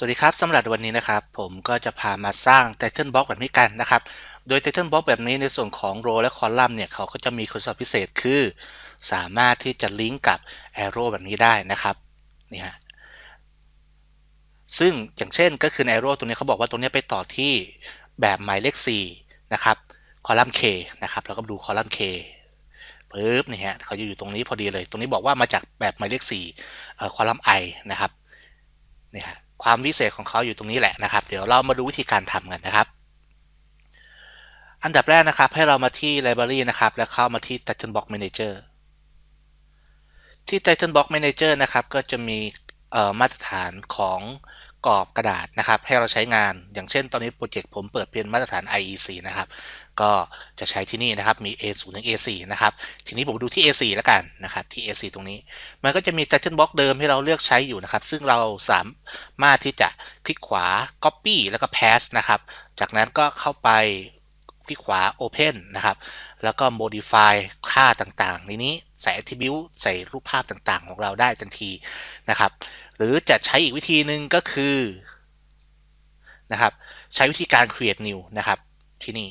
สวัสดีครับสำหรับวันนี้นะครับ ผมก็จะพามาสร้าง Title Box แบบนี้กันนะครับ โดย Title Box แบบนี้ในส่วนของ row และ column เนี่ยเขาก็จะมีคุณสมบัติพิเศษคือ สามารถที่จะลิงก์กับ arrow แบบนี้ได้นะครับนี่ฮะซึ่งอย่างเช่นก็คือ arrow ตรงนี้เขาบอกว่าตรงนี้ไปต่อที่แบบหมายเลข4นะครับ column K นะครับแล้วก็ดู column K ปึ๊บนี่ฮะเขาจะอยู่ตรงนี้พอดีเลย ตรงนี้บอกว่ามาจากแบบหมายเลข4เอ่อ column I นะครับนี่ฮะ ความวิเศษของเขาอยู่ตรงนี้แหละนะครับ เดี๋ยวเรามาดูวิธีการทำกันนะครับ อันดับแรกนะครับให้เรามาที่ Library นะครับ แล้วเข้ามาที่ Titan Box Manager ที่ Titan Box Manager นะครับ ก็จะมีมาตรฐานของ กรอบกระดาษนะครับ ให้เราใช้งานอย่างเช่นตอนนี้โปรเจกต์ผมเปิดเป็นมาตรฐาน IEC นะครับ ก็จะใช้ที่นี่นะครับมี A0 ถึง A4 นะครับ ทีนี้ผมดูที่ A4 แล้วกันนะครับที่ A4 ตรงนี้ มันก็จะมี Title Box เดิมให้เราเลือกใช้อยู่นะครับ ซึ่งเราสามารถที่จะคลิกขวา Copy แล้วก็ Paste นะครับ จากนั้นก็เข้าไปคลิกขวา Open นะครับ แล้วก็ Modify ค่าต่างๆ ในนี้ใส่ Attribute ใส่รูปภาพต่างๆ ของเราได้ทันทีนะครับ หรือจะใช้อีกวิธีหนึ่งก็คือนะครับใช้วิธีการ create new นะครับที่นี่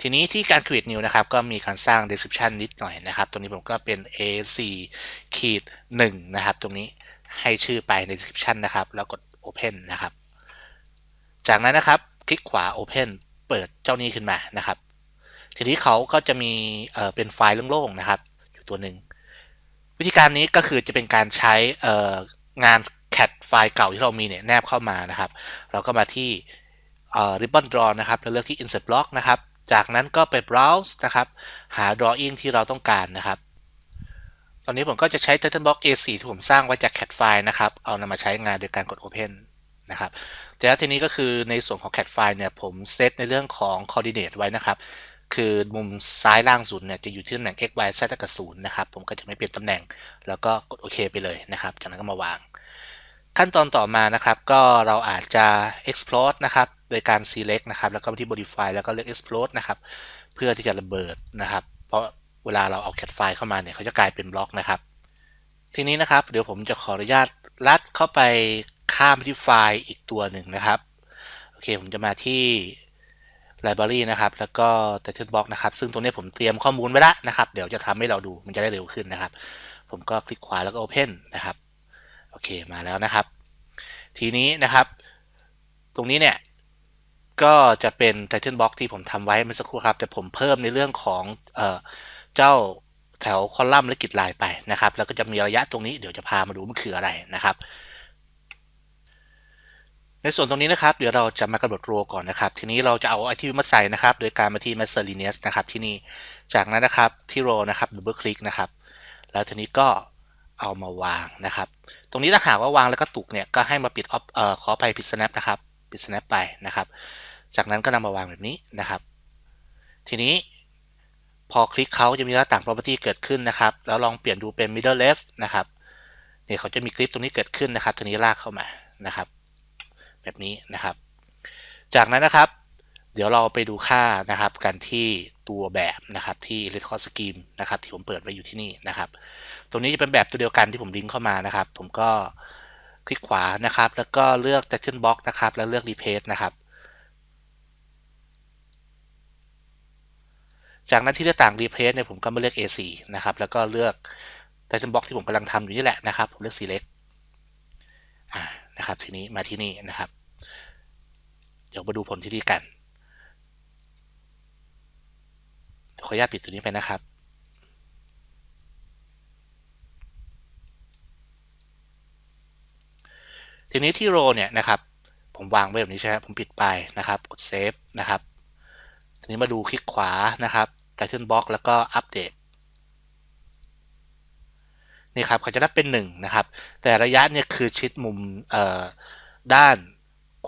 ทีนี้ที่การ create new นะครับก็มีการสร้าง description นิดหน่อยนะครับ ตรงนี้ผมก็เป็น a4 ขีด1นะครับ ตรงนี้ให้ชื่อไปใน description นะครับ แล้วกด open นะครับ จากนั้นนะครับคลิกขวา open เปิดเจ้านี้ขึ้นมานะครับ ทีนี้เขาก็จะมีเอ่อเป็นไฟล์โล่งๆนะครับ อยู่ตัวหนึ่ง วิธีการนี้ก็คือจะเป็นการใช้งาน cat ไฟล์เก่าที่เรามีเนี่ยแนบเข้ามานะครับ เราก็มาที่เอ่อ ribbon draw นะครับแล้วเลือกที่ insert block นะครับ จากนั้นก็ไป browse นะครับ หา drawing ที่เราต้องการนะครับ ตอนนี้ผมก็จะใช้ title box A4 ที่ผมสร้างไว้จาก cat ไฟล์นะครับ เอานำมาใช้งานโดยการกด open นะครับแต่ทีนี้ก็คือในส่วนของ cat ไฟล์เนี่ยผมเซตในเรื่องของ coordinate ไว้นะครับ คือมุมซ้ายล่างสุดเนี่ยจะอยู่ที่ตำแหน่ง x y z กับศูนย์นะครับ ผมก็จะไม่เปลี่ยนตำแหน่ง แล้วก็กดโอเคไปเลยนะครับ จากนั้นก็มาวาง ขั้นตอนต่อมานะครับ ก็เราอาจจะ explode นะครับ โดยการ select นะครับ แล้วก็ไปที่ modify แล้วก็เลือก explode นะครับ เพื่อที่จะระเบิดนะครับ เพราะเวลาเราเอา cat ไฟล์เข้ามาเนี่ยเขาจะกลายเป็นบล็อกนะครับ ทีนี้นะครับ เดี๋ยวผมจะขออนุญาตลัดเข้าไปข้ามไปที่ไฟล์อีกตัวหนึ่งนะครับ โอเค ผมจะมาที่ library นะครับ แล้วก็ title box นะครับ ซึ่งตรงนี้ผมเตรียมข้อมูลไว้แล้วนะครับ เดี๋ยวจะทำให้เราดูมันจะได้เร็วขึ้นนะครับ ผมก็คลิกขวาแล้วก็ open นะครับ โอเค มาแล้วนะครับ ทีนี้นะครับ ตรงนี้เนี่ย ก็จะเป็น title box ที่ผมทำไว้เมื่อสักครู่ครับ แต่ผมเพิ่มในเรื่องของเออเจ้าแถวคอลัมน์และกิจลายไปนะครับ แล้วก็จะมีระยะตรงนี้ เดี๋ยวจะพามาดูมันคืออะไรนะครับ ในส่วนตรงนี้นะครับเดี๋ยวเราจะมากำหนดโรก่อนนะครับทีนี้เราจะเอาไอทีมาใส่นะครับ โดยการมาที่ miscellaneous นะครับที่นี่จากนั้นนะครับที่โรนะครับดับเบิลคลิกนะครับแล้วทีนี้ก็เอามาวางนะครับ ตรงนี้ถ้าหากว่าวางแล้วก็ตุกเนี่ยก็ให้มาปิดออฟเอ่อขอไปปิด snap นะครับปิด snap ไปนะครับ จากนั้นก็นำมาวางแบบนี้นะครับ ทีนี้พอคลิกเขาจะมีหน้าต่าง property เกิดขึ้นนะครับ แล้วลองเปลี่ยนดูเป็น middle left นะครับเนี่ยเขาจะมีคลิปตรงนี้เกิดขึ้นนะครับทีนี้ลากเข้ามานะครับ แบบนี้นะครับ จากนั้นนะครับ เดี๋ยวเราไปดูค่านะครับกันที่ตัวแบบนะครับที่ record scheme นะครับที่ผมเปิดไว้อยู่ที่นี่นะครับ ตรงนี้จะเป็นแบบตัวเดียวกันที่ผมลิงก์เข้ามานะครับ ผมก็คลิกขวานะครับ แล้วก็เลือก title box นะครับ แล้วเลือก replace นะครับจากนั้นที่หน้าต่าง replace เนี่ยผมก็มาเลือก A4 นะครับ แล้วก็เลือก title box ที่ผมกำลังทำอยู่นี่แหละนะครับ ผมเลือก select นะครับ ทีนี้มาที่นี่นะครับ เดี๋ยวมาดูผลที่นี่กันขออนุญาตปิดตัวนี้ไปนะครับทีนี้ที่โรเนี่ยนะครับผมวางไว้แบบนี้ใช่ไหมผมปิดไปนะครับกดเซฟนะครับทีนี้มาดูคลิกขวานะครับ Title Box แล้วก็อัปเดต นี่ครับเขาจะนับเป็น1นะครับ แต่ระยะเนี่ยคือชิดมุมด้าน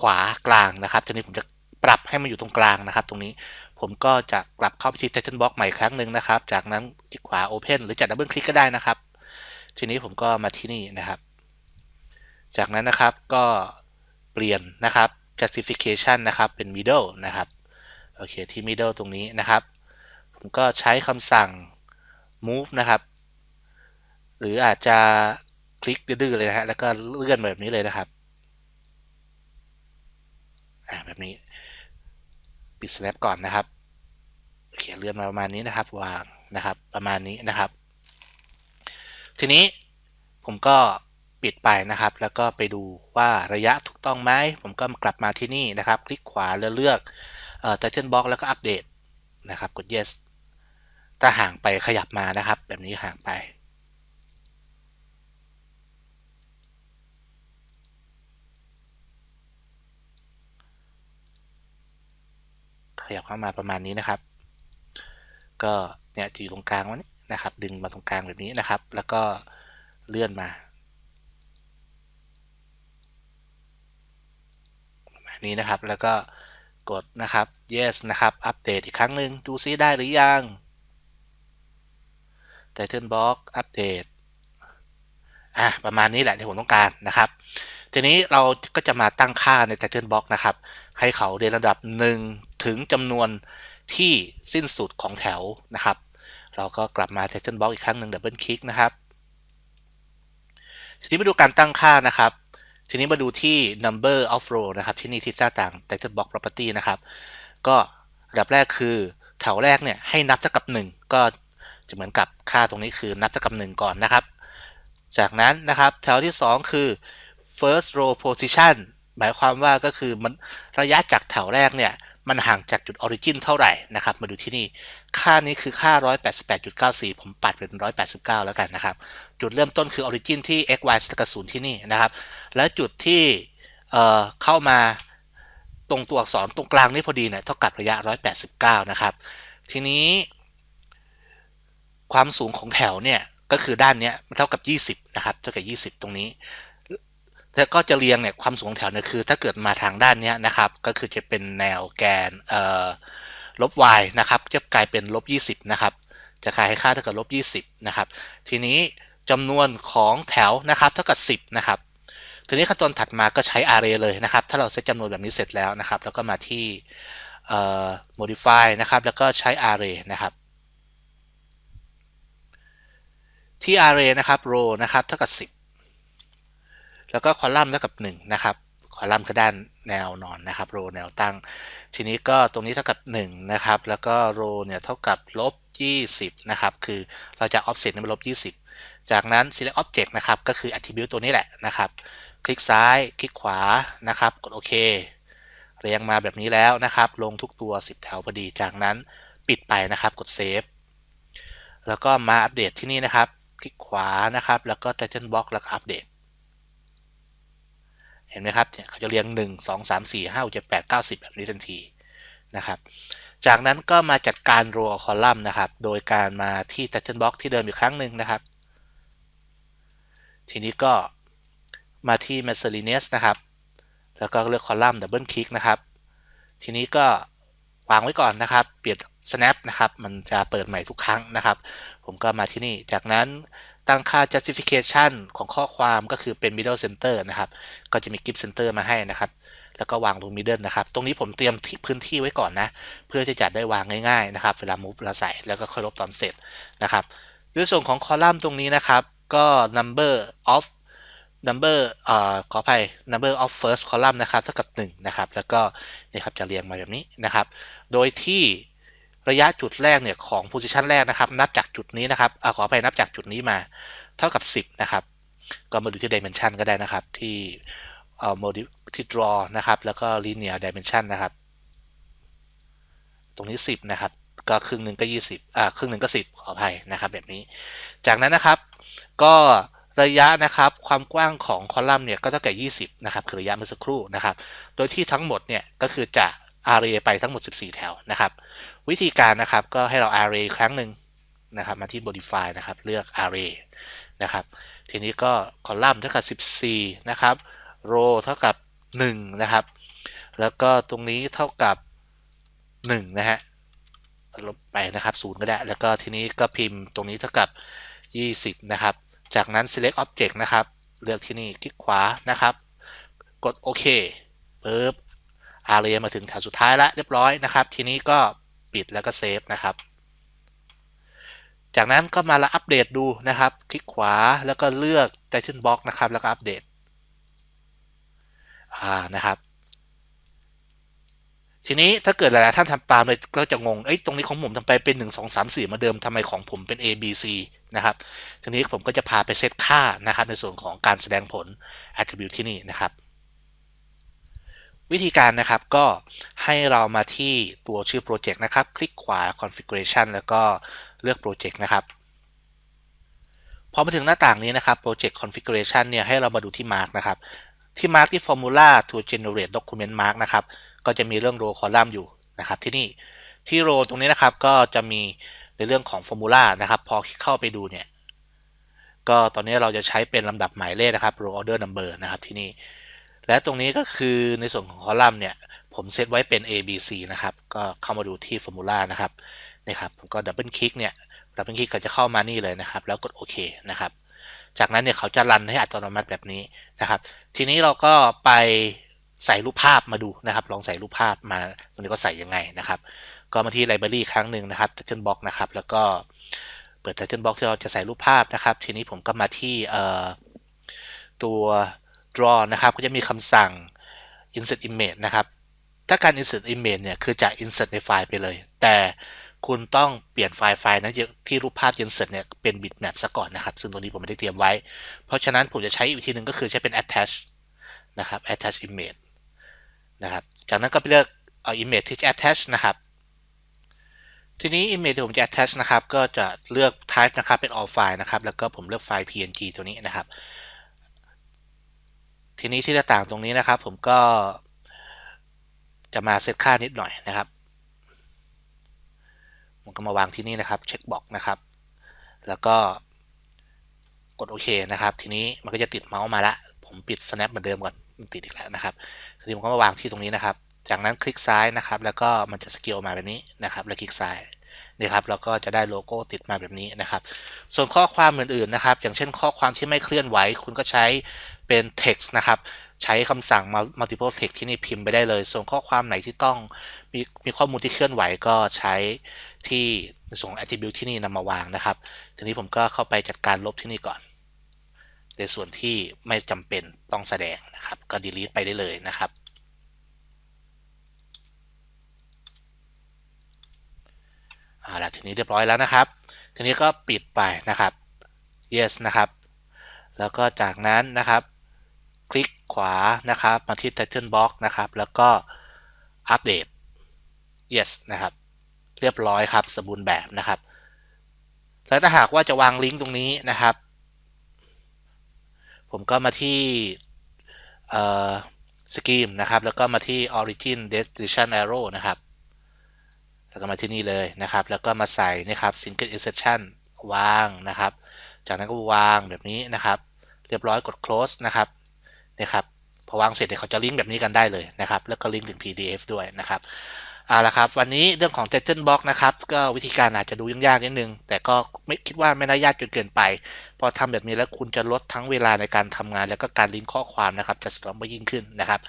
ขวากลางนะครับทีนี้ผมจะปรับให้มันอยู่ตรงกลางนะครับ ตรงนี้ผมก็จะกลับเข้าไปที่ Title Box ใหม่ครั้งหนึ่งนะครับ จากนั้นคลิกขวา Open หรือจะดับเบิลคลิกก็ได้นะครับ ทีนี้ผมก็มาที่นี่นะครับ จากนั้นนะครับก็เปลี่ยนนะครับ justification นะครับเป็น middle นะครับโอเคที่ middle ตรงนี้นะครับ ผมก็ใช้คำสั่ง move นะครับ หรืออาจจะคลิกดื้อๆเลยนะฮะแล้วก็เลื่อนแบบนี้เลยนะครับอ่าแบบนี้ ปิด snap ก่อนนะครับเขียนเลื่อนมาประมาณนี้นะครับ วางนะครับ ประมาณนี้นะครับ ทีนี้ผมก็ปิดไปนะครับ แล้วก็ไปดูว่าระยะถูกต้องไหมผมก็กลับมาที่นี่นะครับ คลิกขวาแล้วเลือกเอ่อ title box แล้วก็อัปเดตนะครับ กด yes ถ้าห่างไปขยับมานะครับ แบบนี้ห่างไป ขยับเข้ามาประมาณนี้นะครับ ก็เนี่ยจะอยู่ตรงกลางวันนี้นะครับ ดึงมาตรงกลางแบบนี้นะครับ แล้วก็เลื่อนมาประมาณนี้นะครับ แล้วก็กดนะครับ yes นะครับ อัปเดตอีกครั้งหนึ่งดูซิได้หรือยัง title box อัปเดตอะประมาณนี้แหละที่ผมต้องการนะครับ ทีนี้เราก็จะมาตั้งค่าใน title box นะครับ ให้เขาเรียนระดับ 1 ถึงจำนวนที่สิ้นสุดของแถวนะครับ เราก็กลับมา title box อีกครั้งหนึ่งดับเบิลคลิกนะครับ ทีนี้มาดูการตั้งค่านะครับ ทีนี้มาดูที่ number of row นะครับ ที่นี่ที่หน้าต่าง title box property นะครับ ก็ระดับแรกคือแถวแรกเนี่ยให้นับเท่ากับ 1 ก็จะเหมือนกับค่าตรงนี้คือนับเท่ากับ 1 ก่อนนะครับ จากนั้นนะครับแถวที่ 2 คือ first row position หมายความว่าก็คือมันระยะจากแถวแรกเนี่ยมันห่างจากจุด origin เท่าไหร่นะครับ มาดูที่นี่ ค่านี้คือค่า 188.94 ผมปัดเป็น 189 แล้วกันนะครับ จุดเริ่มต้นคือ origin ที่ x y กับศูนย์ที่นี่นะครับ และจุดที่เอ่อเข้ามาตรงตัวอักษรตรงกลางนี่พอดีเนี่ยเท่ากับระยะ 189 นะครับ ทีนี้ ความสูงของแถวเนี่ยก็คือด้านเนี้ยมันเท่ากับ 20 นะครับ เท่ากับ 20 ตรงนี้ แล้วก็จะเรียงเนี่ยความสูงแถวเนี่ยคือ ถ้าเกิดมาทางด้านนี้นะครับ ก็คือจะเป็นแนวแกนเอ่อลบ y นะครับจะกลายเป็นลบ 20 นะครับ จะกลายให้ค่าเท่ากับลบ 20 นะครับ ทีนี้จำนวนของแถวนะครับเท่ากับ 10 นะครับ ทีนี้ขั้นตอนถัดมาก็ใช้ array เลยนะครับ ถ้าเราเซตจำนวนแบบนี้เสร็จแล้วนะครับ แล้วก็มาที่เอ่อ modify นะครับ แล้วก็ใช้ array นะครับที่ array นะครับ row นะครับเท่ากับ 10 แล้วก็ column เท่ากับ1นะครับ column คือด้านแนวนอนนะครับ row แนวตั้ง ทีนี้ก็ตรงนี้เท่ากับ1นะครับแล้วก็ row เนี่ยเท่ากับลบ20นะครับคือเราจะ offset เป็นลบ20 จากนั้น select object นะครับก็คือ attribute ตัวนี้แหละนะครับ คลิกซ้ายคลิกขวานะครับกดโอเคเรียงมาแบบนี้แล้วนะครับ ลงทุกตัว 10 แถวพอดีจากนั้นปิดไปนะครับกดเซฟแล้วก็มาอัปเดตที่นี่นะครับ คลิกขวานะครับ แล้วก็ title box แล้วก็อัปเดต เห็นไหมครับเนี่ยเขาจะเรียง 1 2 3 4 5 6 7 8 9 10 แบบนี้ทันทีนะครับ จากนั้นก็มาจัดการ row คอลัมน์นะครับ โดยการมาที่ title box ที่เดิมอีกครั้งหนึ่งนะครับ ทีนี้ก็มาที่ miscellaneous นะครับ แล้วก็เลือกคอลัมน์ดับเบิลคลิกนะครับ ทีนี้ก็วางไว้ก่อนนะครับ เปลี่ยน snap นะครับ มันจะเปิดใหม่ทุกครั้งนะครับ ผมก็มาที่นี่ จากนั้น ตั้งค่า justification ของข้อความก็คือเป็น middle center นะครับ ก็จะมี gift center มาให้นะครับ แล้วก็วางตรง middle นะครับ ตรงนี้ผมเตรียมพื้นที่ไว้ก่อนนะ เพื่อที่จะได้วางง่ายๆนะครับ เวลา move เวลาใส่แล้วก็ค่อยลบตอนเสร็จนะครับด้วยส่วนของคอลัมน์ตรงนี้นะครับ ก็ number of number เอ่อขออภัย number of first column นะครับเท่ากับ1นะครับ แล้วก็นี่ครับจะเรียงมาแบบนี้นะครับ โดยที่ ระยะจุดแรกเนี่ยของ position แรกนะครับ นับจากจุดนี้นะครับอขออภัยนับจากจุดนี้มา เท่ากับ 10 นะครับ ก็มาดูที่ dimension ก็ได้นะครับ ที่เอ่อ modif ที่ draw นะครับ แล้วก็ linear dimension นะครับ ตรงนี้ 10 นะครับ ก็ครึ่งหนึ่งก็ 20อ่าครึ่งหนึ่งก็ 10 ขออภัยนะครับ แบบนี้ จากนั้นนะครับ ก็ระยะนะครับความกว้างของคอลัมน์เนี่ยก็เท่ากับ 20 นะครับคือระยะเมื่อสักครู่นะครับ โดยที่ทั้งหมดเนี่ยก็คือจะ array ไปทั้งหมด 14 แถวนะครับ วิธีการนะครับก็ให้เรา array ครั้งหนึ่งนะครับ มาที่ modify นะครับ เลือก array นะครับ ทีนี้ก็คอลัมน์เท่ากับ 14 นะครับ row เท่ากับ 1 นะครับ แล้วก็ตรงนี้เท่ากับ 1 นะฮะลบไปนะครับ0ก็ได้ แล้วก็ทีนี้ก็พิมพ์ตรงนี้เท่ากับ 20 นะครับ จากนั้น select object นะครับ เลือกที่นี่คลิกขวานะครับ กดโอเคปึ๊บ array มาถึงแถวสุดท้ายแล้วเรียบร้อยนะครับ ทีนี้ก็ปิดแล้วก็เซฟนะครับ จากนั้นก็มาละอัปเดตดูนะครับ คลิกขวาแล้วก็เลือก Title Box นะครับ แล้วก็อัปเดตอ่านะครับ ทีนี้ถ้าเกิดหลายๆท่านทำตามเลยก็จะงงเอ้ยตรงนี้ของผมทำไปเป็น 1 2 3 4มาเดิมทำไมของผมเป็น A B C นะครับทีนี้ผมก็จะพาไปเซตค่านะครับ ในส่วนของการแสดงผล attribute ที่นี่นะครับ วิธีการนะครับก็ให้เรามาที่ตัวชื่อโปรเจกต์นะครับ คลิกขวา configuration แล้วก็เลือกโปรเจกต์นะครับพอมาถึงหน้าต่างนี้นะครับ project configuration เนี่ยให้เรามาดูที่ mark นะครับ ที่ mark ที่ formula to generate document mark นะครับ ก็จะมีเรื่อง row column อยู่นะครับ ที่นี่ที่ row ตรงนี้นะครับก็จะมีในเรื่องของ formula นะครับ พอเข้าไปดูเนี่ย ก็ตอนนี้เราจะใช้เป็นลำดับหมายเลขนะครับ row order number นะครับที่นี่ และตรงนี้ก็คือในส่วนของคอลัมน์เนี่ยผมเซตไว้เป็น A B C นะครับ ก็เข้ามาดูที่ formula นะครับนี่ครับผมก็ดับเบิลคลิกเนี่ยดับเบิลคลิกก็จะเข้ามานี่เลยนะครับ แล้วกดโอเคนะครับ จากนั้นเนี่ยเขาจะรันให้อัตโนมัติแบบนี้นะครับ ทีนี้เราก็ไปใส่รูปภาพมาดูนะครับ ลองใส่รูปภาพมาตรงนี้ก็ใส่ยังไงนะครับ ก็มาที่ไลบรารีครั้งหนึ่งนะครับ title box นะครับ แล้วก็เปิด title box ที่เราจะใส่รูปภาพนะครับ ทีนี้ผมก็มาที่ตัว draw นะครับ ก็จะมีคำสั่ง insert image นะครับ ถ้าการ insert image เนี่ย คือจะ insert ในไฟล์ไปเลย แต่คุณต้องเปลี่ยนไฟล์ไฟล์นั้นที่รูปภาพ insert เนี่ย เป็น bitmap ซะก่อนนะครับ ซึ่งตรงนี้ผมไม่ได้เตรียมไว้ เพราะฉะนั้นผมจะใช้อีกวิธีหนึ่งก็คือใช้เป็น attach นะครับ attach image นะครับ จากนั้นก็ไปเลือกเอา image ที่ attach นะครับทีนี้ image ที่ผมจะ attach นะครับ ก็จะเลือก type นะครับ เป็น all file นะครับ แล้วก็ผมเลือกไฟล์ png ตัวนี้นะครับ ทีนี้ที่หน้าต่างตรงนี้นะครับ ผมก็จะมาเซตค่านิดหน่อยนะครับผมก็มาวางที่นี่นะครับ เช็คบอกนะครับ แล้วก็กดโอเคนะครับ ทีนี้มันก็จะติดเมาส์มาละ ผมปิด snap เหมือนเดิมก่อนมันติดอีกแล้วนะครับทีนี้ผมก็มาวางที่ตรงนี้นะครับ จากนั้นคลิกซ้ายนะครับ แล้วก็มันจะสเกลมาแบบนี้นะครับ แล้วคลิกซ้าย นี่ครับแล้วก็จะได้โลโก้ติดมาแบบนี้นะครับ ส่วนข้อความอื่นๆนะครับ อย่างเช่นข้อความที่ไม่เคลื่อนไหว คุณก็ใช้เป็น text นะครับ ใช้คำสั่ง multiple text ที่นี่พิมพ์ไปได้เลย ส่วนข้อความไหนที่ต้องมีมีข้อมูลที่เคลื่อนไหวก็ใช้ที่ส่วนของ attribute ที่นี่นำมาวางนะครับ ทีนี้ผมก็เข้าไปจัดการลบที่นี่ก่อน ในส่วนที่ไม่จำเป็นต้องแสดงนะครับ ก็ delete ไปได้เลยนะครับ ทีนี้เรียบร้อยแล้วนะครับ ทีนี้ก็ปิดไปนะครับ yes นะครับ แล้วก็จากนั้นนะครับ คลิกขวานะครับ มาที่ title box นะครับ แล้วก็อัปเดต yes นะครับ เรียบร้อยครับ สมบูรณ์แบบนะครับ แล้วถ้าหากว่าจะวางลิงก์ตรงนี้นะครับ ผมก็มาที่สกีมนะครับ แล้วก็มาที่ origin destination arrow นะครับ แล้วก็มาที่นี่เลยนะครับ แล้วก็มาใส่นะครับ single insertion วางนะครับ จากนั้นก็วางแบบนี้นะครับ เรียบร้อยกด close นะครับนี่ครับพอวางเสร็จเนี่ยเขาจะลิงก์แบบนี้กันได้เลยนะครับ แล้วก็ลิงก์ถึง PDF ด้วยนะครับเอาละครับ วันนี้เรื่องของ title box นะครับ ก็วิธีการอาจจะดูยุ่งยากนิดนึง แต่ก็ไม่คิดว่าไม่น่ายากจนเกินไป พอทำแบบนี้แล้วคุณจะลดทั้งเวลาในการทำงาน แล้วก็การลิงก์ข้อความนะครับ จะสะดวกมากยิ่งขึ้นนะครับ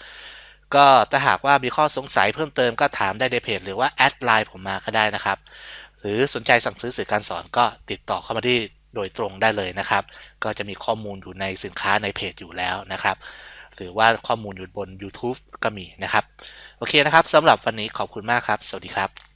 ก็ถ้าหากว่ามีข้อสงสัยเพิ่มเติมก็ถามได้ในเพจ หรือว่าแอดไลน์ผมมาก็ได้นะครับ หรือสนใจสั่งซื้อสื่อการสอนก็ติดต่อเข้ามาที่โดยตรงได้เลยนะครับ ก็จะมีข้อมูลอยู่ในสินค้าในเพจอยู่แล้วนะครับ หรือว่าข้อมูลอยู่บน YouTube ก็มีนะครับ โอเคนะครับสำหรับวันนี้ขอบคุณมากครับ สวัสดีครับ